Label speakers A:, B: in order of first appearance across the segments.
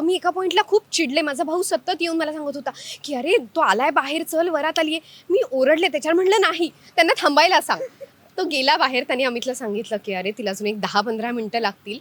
A: तर मी एका पॉईंटला खूप चिडले. माझा भाऊ सतत येऊन मला सांगत होता की अरे तो आलाय बाहेर चल वरात आली आहे मी ओरडले त्याच्यावर म्हटलं नाही त्यांना थांबायला सांग. तो गेला बाहेर त्यांनी अमितला सांगितलं की अरे तिला अजून एक दहा पंधरा मिनटं लागतील.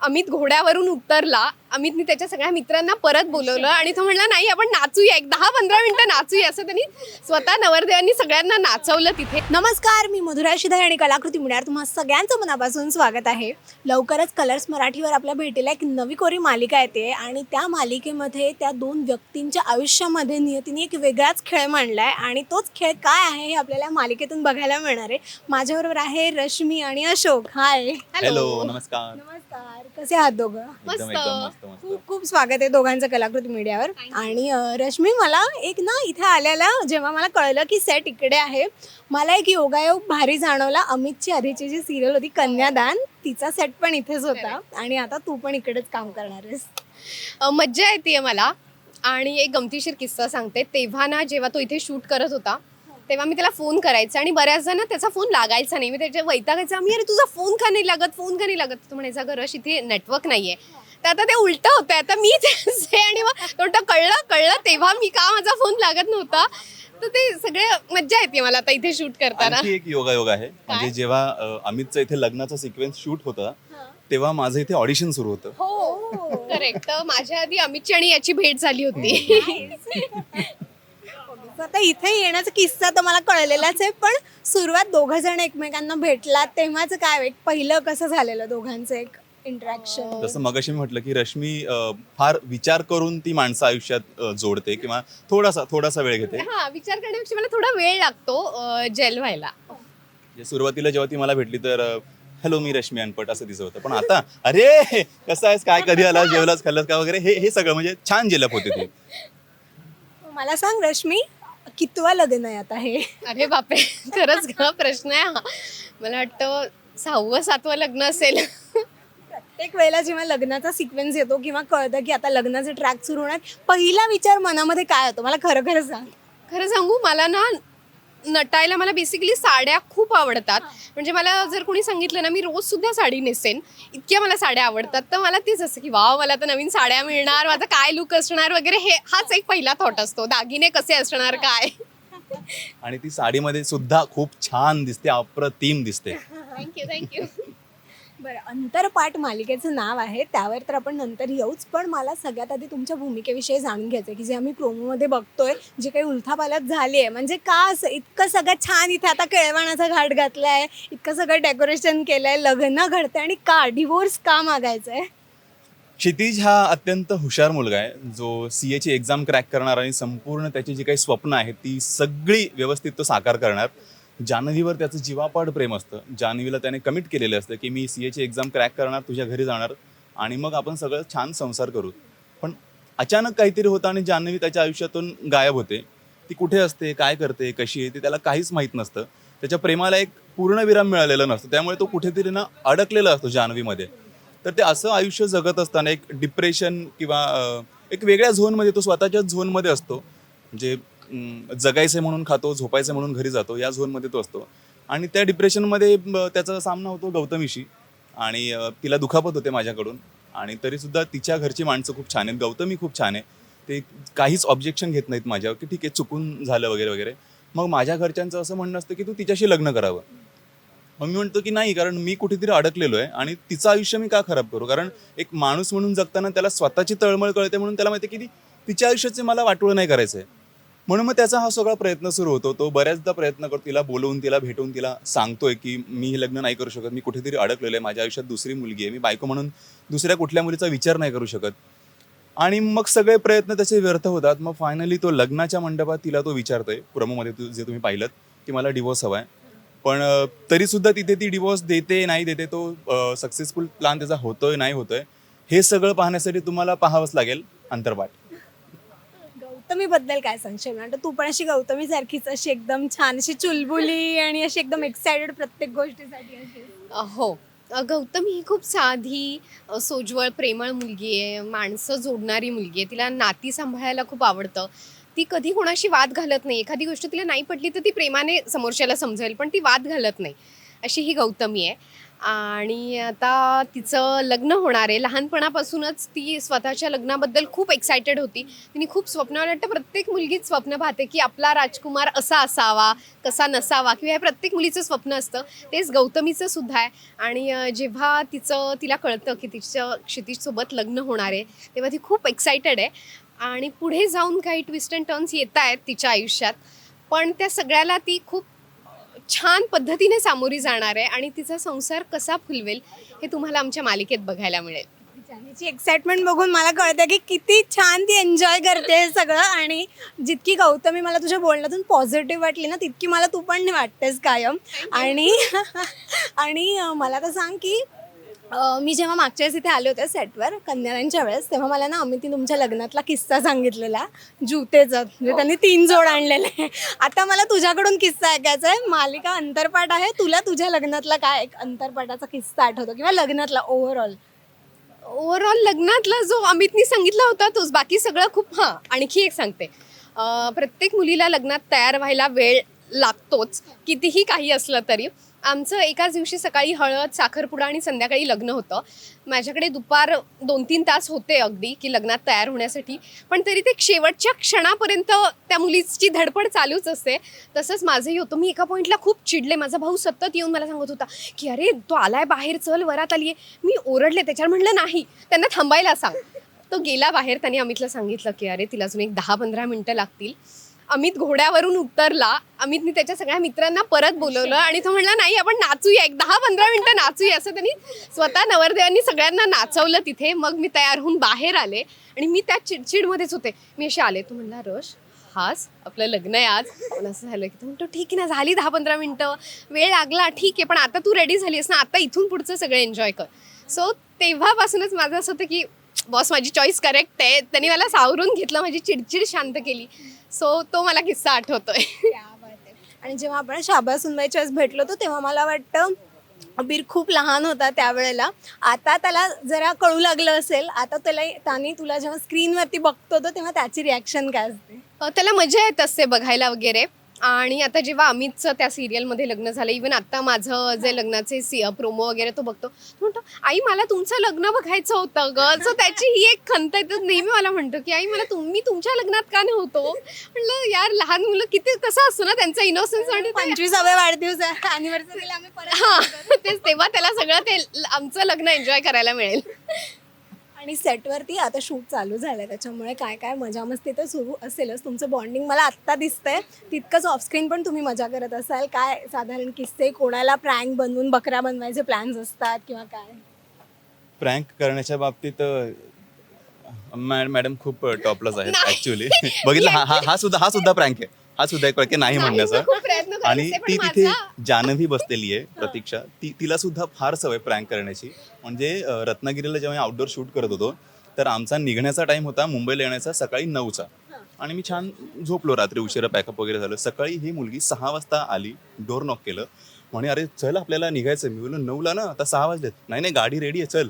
A: अमित घोड्यावरून उतरला. अमितने त्याच्या सगळ्या मित्रांना परत बोलवलं आणि तो म्हणला नाही आपण नाचूया. एक दहा पंधरा मिनिटं नाचूया. असं त्यांनी स्वतः नवरदेवांनी सगळ्यांना नाचवलं तिथे.
B: नमस्कार मी मधुरा शिधाय आणि कलाकृती मिळणार तुम्हा सगळ्यांचं मनापासून स्वागत आहे. लवकरच कलर्स मराठीवर आपल्या भेटीला एक नवी कोरी मालिका येते आणि त्या मालिकेमध्ये त्या दोन व्यक्तींच्या आयुष्यामध्ये नियतीने एक वेगळाच खेळ मांडला आहे आणि तोच खेळ काय आहे हे आपल्याला मालिकेतून बघायला मिळणार आहे. माझ्याबरोबर आहे रश्मी आणि अशोक. हाय
C: हॅलो नमस्कार.
B: नमस्कार. कसे आहात दोघं?
C: एकदम
A: मस्त.
C: एकदम मस्त. मस्त
B: खूप खूप स्वागत आहे दोघांचं कलाकृती मीडियावर. आणि अं, रश्मी मला एक ना इथे आल्याला जेव्हा मला कळलं की सेट इकडे आहे मला एक योगायोग भारी जाणवला. अमितची आधीची जी सिरियल होती कन्यादान तिचा सेट पण इथेच होता. आणि आता तू पण इकडेच काम करणार आहेस.
A: अ, मज्जा येते मला. आणि एक गमतीशीर किस्सा सांगते. तेव्हा ना जेव्हा तो इथे शूट करत होता तेव्हा मी त्याला फोन करायचा आणि बऱ्याचदा ना त्याचा फोन लागायचा नाही. मी त्याच्या वैतागायचा मी अरे तुझा फोन का नाही लागत? फोन का नाही लागत? तो म्हणायचा अगं रश इथे नेटवर्क नाहीये. तर आता ते उलट होतं. आता मी ते आणि मग तो म्हणतो, कळलं कळलं तेव्हा मी का माझा फोन लागत नव्हता. तर ते सगळे मज्जा येते मला आता इथे शूट करताना.
C: आणखी एक योगायोग आहे. म्हणजे जेव्हा अ, अमितचं इथे लग्नाचा सिक्वेन्स शूट होता तेव्हा माझं इथे ऑडिशन सुरू होतं.
A: हो. करेक्ट तर माझ्या आधी अमितची आणि याची भेट झाली होती.
B: आता इथे येण्याचा किस्सा तर मला कळलेलाच आहे पण सुरुवात दोघं जण एकमेकांना भेटलात तेव्हाच काय एक पहिलं कसं झालेलं दोघांचं एक इंटरॅक्शन
C: जसं मगाशी मी म्हटलं की रश्मी फार विचार करून ती माणसं आयुष्यात जोडते किंवा थोडासा थोडासा वेळ घेते.
A: हा विचार करण्यापेक्षा मला थोडा वेळ लागतो जेल व्हायला
C: म्हणजे सुरुवातीला जेव्हा ती मला भेटली तर हॅलो मी रश्मी अनपट असं तिचं होतं. पण आता अरे कसं आहेस? काय कधी आला जेवलास? खाल्लास? का वगैरे? हे हे सगळं म्हणजे छान जेलप होते ती.
B: मला सांग रश्मी. कितवा लग्न आहे आता हे?
A: अरे बापरे खरंच ग प्रश्न आहे हा. मला वाटतं सहावं सातवं लग्न असेल.
B: प्रत्येक वेळेला जेव्हा लग्नाचा सिक्वेन्स येतो किंवा कळतं की आता लग्नाचे ट्रॅक सुरू होणार पहिला विचार मनामध्ये काय होतो? मला खरं खरं सांग.
A: खरं सांगू मला ना नटायला मला बेसिकली साड्या खूप आवडतात. म्हणजे मला जर कोणी सांगितलं ना मी रोज सुद्धा साडी नेसेन. इतक्या मला साड्या आवडतात. तर मला तेच असं की वाव मला आता नवीन साड्या मिळणार. माझा काय लुक असणार? वगैरे हे हाच एक पहिला थॉट असतो. दागिने कसे असणार काय?
C: आणि ती साडीमध्ये सुद्धा खूप छान दिसते अप्रतिम दिसते.
A: थँक्यू थँक्यू
B: बरं अंतरपाठ मालिकेचं नाव आहे त्यावर तर आपण नंतर येऊच. पण मला सगळ्यात आधी तुमच्या भूमिकेविषयी जाणून घ्यायचं आहे की जे आम्ही प्रोमोमध्ये बघतोय जे काही उलथापालत झाली आहे म्हणजे का असं इतकं सगळं छान इथे आता केळवणाचा घाट घातला आहे इतकं सगळं डेकोरेशन केलं आहे लग्न घडतं आणि का डिवोर्स का मागायचं आहे
C: क्षितिज हा अत्यंत हुशार मुलगा आहे. जो सी एची एक्झाम क्रॅक करणार आणि संपूर्ण त्याची जी काही स्वप्न आहेत ती सगळी व्यवस्थित तो साकार करणार. जान्हवीवर त्याचं जीवापाड प्रेम असतं. जान्हवीला त्याने कमिट केलेलं असतं की मी सी एची एक्झाम क्रॅक करणार तुझ्या घरी जाणार आणि मग आपण सगळं छान संसार करू. पण अचानक काहीतरी होतं आणि जान्हवी त्याच्या आयुष्यातून गायब होते. ती कुठे असते काय करते कशी आहे ते त्याला काहीच माहीत नसतं. त्याच्या प्रेमाला एक पूर्णविराम मिळालेला नसतो. त्यामुळे तो कुठेतरी ना अडकलेला असतो जान्हवीमध्ये तर ते असं आयुष्य जगत असताना एक डिप्रेशन किंवा एक वेगळ्या झोनमध्ये तो स्वतःच्याच झोनमध्ये असतो. म्हणजे जगायचं म्हणून खातो झोपायचं म्हणून घरी जातो या झोनमध्ये तो असतो. आणि त्या डिप्रेशनमध्ये त्याचा सामना होतो गौतमीशी. आणि तिला दुखापत होते माझ्याकडून. आणि तरीसुद्धा तिच्या घरची माणसं खूप छान आहेत. गौतमी खूप छान आहे. ते काहीच ऑब्जेक्शन घेत नाहीत माझ्यावर की ठीक आहे चुकून झालं वगैरे वगैरे. मग माझ्या घरच्यांचं असं म्हणणं असतं की तू तिच्याशी लग्न करावं. मग मी म्हणतो की नाही कारण मी कुठेतरी अडकलेलो आहे आणि तिचं आयुष्य मी का खराब करू? कारण एक माणूस म्हणून जगताना त्याला स्वतःची तळमळ कळते म्हणून त्याला माहिती आहे की ती तिच्या आयुष्याचे मला वाटोळं नाही करायचं आहे म्हणून मग त्याचा हा सगळा प्रयत्न सुरू होतो. तो बऱ्याचदा प्रयत्न करतो तिला बोलवून तिला भेटून तिला सांगतोय की मी हे लग्न नाही करू शकत मी कुठेतरी अडकलेलो आहे माझ्या आयुष्यात दुसरी मुलगी आहे मी बायको म्हणून दुसऱ्या कुठल्या मुलीचा विचार नाही करू शकत. आणि मग सगळे प्रयत्न त्याचे व्यर्थ होतात. मग फायनली तो लग्नाच्या मंडपात तिला तो विचारतोय प्रोमोमध्ये तू- जे तुम्ही पाहिलं की मला डिवोर्स हवा आहे पण तरीसुद्धा तिथे ती डिवोर्स देते नाही देते तो सक्सेसफुल प्लान त्याचा होतोय नाही होतोय हे सगळं पाहण्यासाठी तुम्हाला पाहावंच लागेल अंतर्पाठ
B: गौतमी बद्दल काय सांगशील म्हणजे तू पण अशी गौतमी सारखीच अशी एकदम छान अशी चुलबुली आणि अशी एकदम एक्सायटेड प्रत्येक गोष्टीसाठी अशी.
A: हो. गौतम गौतमी ही खूप साधी सोज्वळ प्रेमळ मुलगी आहे. माणसं जोडणारी मुलगी आहे. तिला नाती सांभाळायला खूप आवडतं. ती कधी कोणाशी वाद घालत नाही. एखादी गोष्ट तिला नाही पटली तर ती प्रेमाने समोरच्याला समजेल पण ती वाद घालत नाही. अशी ही गौतमी आहे. आणि आता तिचं लग्न होणार आहे. लहानपणापासूनच ती स्वतःच्या लग्नाबद्दल खूप एक्सायटेड होती. तिने खूप स्वप्न वाटतं प्रत्येक मुलगीच स्वप्न पाहते की आपला राजकुमार असा असावा कसा नसावा किंवा हे प्रत्येक मुलीचं स्वप्न असतं. तेच गौतमीचं सुद्धा आहे. आणि जेव्हा तिचं तिला कळतं की तिचं क्षितिजसोबत लग्न होणार आहे तेव्हा ती खूप एक्सायटेड आहे. आणि पुढे जाऊन काही ट्विस्ट अँड टर्न्स येत आहेत तिच्या आयुष्यात. पण त्या सगळ्याला ती खूप छान पद्धतीने सामोरी जाणार आहे आणि तिचा संसार कसा फुलवेल हे तुम्हाला आमच्या मालिकेत बघायला मिळेल.
B: जान्हवीची एक्साइटमेंट बघून मला कळतं की किती छान ती एन्जॉय करते हे सगळं आणि जितकी गौतमी मला तुझ्या बोलण्यातून पॉझिटिव्ह वाटली ना तितकी मला तू पण वाटतेस कायम. आणि आणि मला तर सांग की मी जेव्हा मागच्या वेळेस इथे आले होते सेटवर कन्यादानच्या वेळेस तेव्हा मला ना अमिती तुमच्या लग्नातला किस्सा सांगितलेला. जूतेचा म्हणजे त्यांनी तीन जोड आणलेले. आता मला तुझ्याकडून किस्सा ऐकायचा आहे. मालिका अंतरपाठ आहे. तुला तुझ्या लग्नातला काय एक अंतरपाठाचा किस्सा आठवतो? किंवा लग्नातला ओव्हरऑल
A: ओव्हरऑल लग्नातला जो अमितनी सांगितला होता तोच. बाकी सगळं खूप हां आणखी एक सांगते. अं, प्रत्येक मुलीला लग्नात तयार व्हायला वेळ लागतोच कितीही काही असलं तरी. आमचं एकाच दिवशी सकाळी हळद साखरपुडा आणि संध्याकाळी लग्न होतं. माझ्याकडे दुपार दोन तीन तास होते अगदी की लग्नात तयार होण्यासाठी. पण तरी ते शेवटच्या क्षणापर्यंत त्या मुलीची धडपड चालूच असते. तसंच माझंही होतं. मी एका पॉईंटला खूप चिडले. माझा भाऊ सतत येऊन मला सांगत होता की अरे तो आलाय बाहेर चल वरात आली आहे मी ओरडले. त्याच्यावर म्हणलं नाही त्यांना थांबायला सांग. तो गेला बाहेर. त्याने अमितला सांगितलं की अरे तिला अजून एक दहा पंधरा मिनटं लागतील. अमित घोड्यावरून उतरला. अमितने त्याच्या सगळ्या मित्रांना परत बोलवलं आणि तो म्हणला नाही आपण नाचूया. एक दहा पंधरा मिनटं नाचूया. असं त्यांनी स्वतः नवरदेवांनी सगळ्यांना नाचवलं तिथे. मग मी तयार होऊन बाहेर आले आणि मी त्या चिडचिडमध्येच होते. मी असे आले. तो म्हणला रश हाच आपलं लग्न आहे आज. पण असं झालं की तू म्हणतो ठीक आहे ना झाली दहा पंधरा मिनटं. वेळ लागला ठीक आहे पण आता तू रेडी झालीस ना आता इथून पुढचं सगळं एन्जॉय कर. सो तेव्हापासूनच माझं असं होतं की बॉस माझी चॉईस करेक्ट आहे. त्यांनी मला सावरून घेतलं माझी चिडचिड शांत केली. सो तो मला किस्सा आठवतोय.
B: आणि जेव्हा आपण शाबा सुनबाईच्या वेळेस भेटलो होतो तेव्हा मला वाटतं अबीर खूप लहान होता त्यावेळेला. आता त्याला जरा कळू लागलं असेल. आता त्याला त्याने तुला जेव्हा स्क्रीनवरती बघतो तो तेव्हा त्याची रिॲक्शन काय असते?
A: त्याला मजा येत असते बघायला वगैरे. आणि आता जेव्हा अमितचं त्या सिरियलमध्ये लग्न झालं इवन आता माझं जे लग्नाचे सी प्रोमो वगैरे तो बघतो तो म्हणतो आई मला तुमचं लग्न बघायचं होतं ग. सो त्याची ही एक खंत आहे. तर नेहमी मला म्हणतो की आई मला तुम्ही तुमच्या लग्नात का नव्हतो? म्हणलं यार लहान मुलं किती कसं असतं ना त्यांचा इनोसन्स आणि
B: पंचवीसाव्या वाढदिवस
A: हा तेच तेव्हा त्याला सगळं ते आमचं लग्न एन्जॉय करायला मिळेल.
B: आणि सेटवरती आता शूट चालू झालंय त्याच्यामुळे काय काय मजा मस्ती तर सुरू असेलच. तुमचं बॉन्डिंग मला आत्ता दिसतंय. तितकंच ऑफस्क्रीन पण तुम्ही मजा करत असाल. काय साधारण किस्से? कोणाला प्रँक बनवून बकरा बनवायचे प्लॅन्स असतात किंवा काय?
C: प्रँक करण्याच्या बाबतीत मॅडम खूप टॉपलाच आहेत ऍक्च्युली बघितलं हा- हा सुद्धा हा सुद्धा प्रँक आहे. हा सुद्धा एक प्रँक आहे नाही म्हणण्याचा.
A: खूप प्रयत्न करत
C: आणि
A: असते, पण
C: ती तिथे
A: माझा-
C: जानवी बसलेली आहे प्रतीक्षा. ती तिला सुद्धा फार सवय प्रँक करण्याची. म्हणजे अ, रत्नागिरीला जेव्हा आउटडोर शूट करत होतो तर आमचा निघण्याचा टाइम होता मुंबईला येण्याचा सकाळी नऊचा. आणि मी छान झोपलो रात्री उशिरा पॅकअप वगैरे झालं. सकाळी ही मुलगी सहा वाजता आली डोर नॉक केलं. म्हणे अरे चल आपल्याला निघायचं मी बोललो नऊला ना आता सहा वाजलेत. नाही नाही गाडी रेडी आहे चल.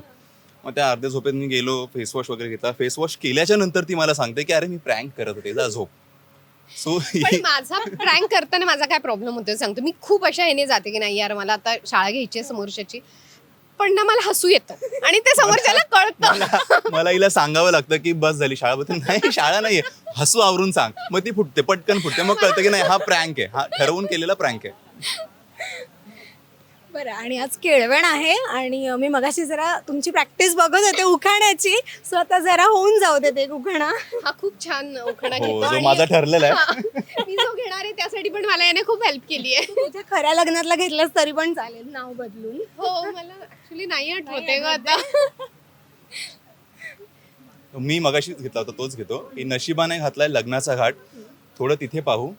C: मग त्या अर्ध्या झोपेत मी गेलो फेसवॉश वगैरे घेतला. फेसवॉश केल्याच्यानंतर ती मला सांगते की अरे मी प्रँक करत होते जा झोप. सो
A: पण माझा प्रँक करताना माझा काय प्रॉब्लेम होतो सांगतो. मी खूप अशा ह्याने जाते की नाही यार मला आता शाळा घ्यायची आहे समोरच्याची. पण ना मला हसू येतं. आणि ते समोरच्याला कळतं.
C: मला मला हिला सांगावं लागतं की बस झाली शाळा बद्दल नाही शाळा नाहीये. हसू आवरून सांग. मग ती फुटते पटकन फुटते. मग कळतं की नाही हा प्रँक आहे. हा ठरवून केलेला प्रँक आहे.
B: बरं आणि आज केळवण आहे आणि मी मगाशी जरा तुमची प्रॅक्टिस बघत होते उखाण्याची. स्वतः जरा होऊन जाऊ दे ते उखाणा.
A: हा खूप छान उखाणा
C: हो
A: घेतो
C: जो
A: आणि-
C: माझा ठरलेला आहे.
A: हा, मी जो घेणार आहे त्यासाठी पण मला याने खूप हेल्प केली आहे.
B: तुझ्या खऱ्या लग्नातला घेतलंस तरी पण चालेल नाव बदलून.
A: हो मला ऍक्च्युली नाही आठवते ग आता.
C: मी मगाशी घेतला होता तोच घेतो. की नशिबाने घातलाय लग्नाचा घाट. थोडं तिथे पाहू.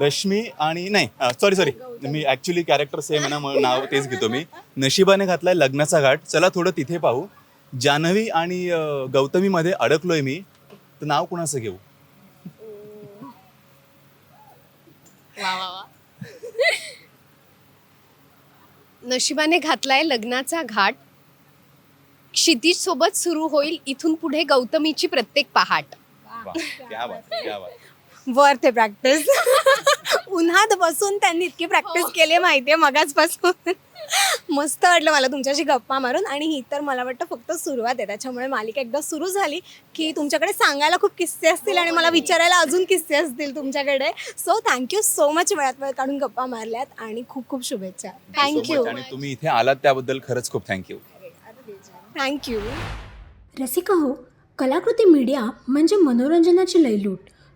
C: रश्मी आणि नाही सॉरी सॉरी मी ऍक्च्युली कॅरेक्टर सेम आहे ना मग नाव तेच घेतो मी. नशिबाने घातलाय लग्नाचा घाट. चला थोडं तिथे पाहू. जान्हवी आणि गौतमीमध्ये अडकलोय मी. तर नाव कुणाचं घेऊ?
A: नशिबाने घातलाय लग्नाचा घाट. क्षितिज सोबत सुरू होईल इथून पुढे गौतमीची प्रत्येक पहाट.
C: क्या बात क्या बात.
B: वर्थ आहे प्रॅक्टिस उन्हात बसून त्यांनी इतकी प्रॅक्टिस केली माहितीये मगाचपासून. मस्त वाटलं मला तुमच्याशी गप्पा मारून आणि ही तर मला वाटतं फक्त सुरुवात आहे. त्याच्यामुळे मालिका एकदा सुरू झाली की तुमच्याकडे सांगायला खूप किस्से असतील आणि मला विचारायला अजून किस्से असतील तुमच्याकडे. सो थँक्यू सो मच वेळात वेळ काढून गप्पा मारल्यात आणि खूप खूप शुभेच्छा थँक्यू
C: आणि तुम्ही इथे आलात त्याबद्दल खरंच खूप थँक्यू
B: थँक्यू
D: रसिका हो कलाकृती मीडिया म्हणजे मनोरंजनाची लयलूट.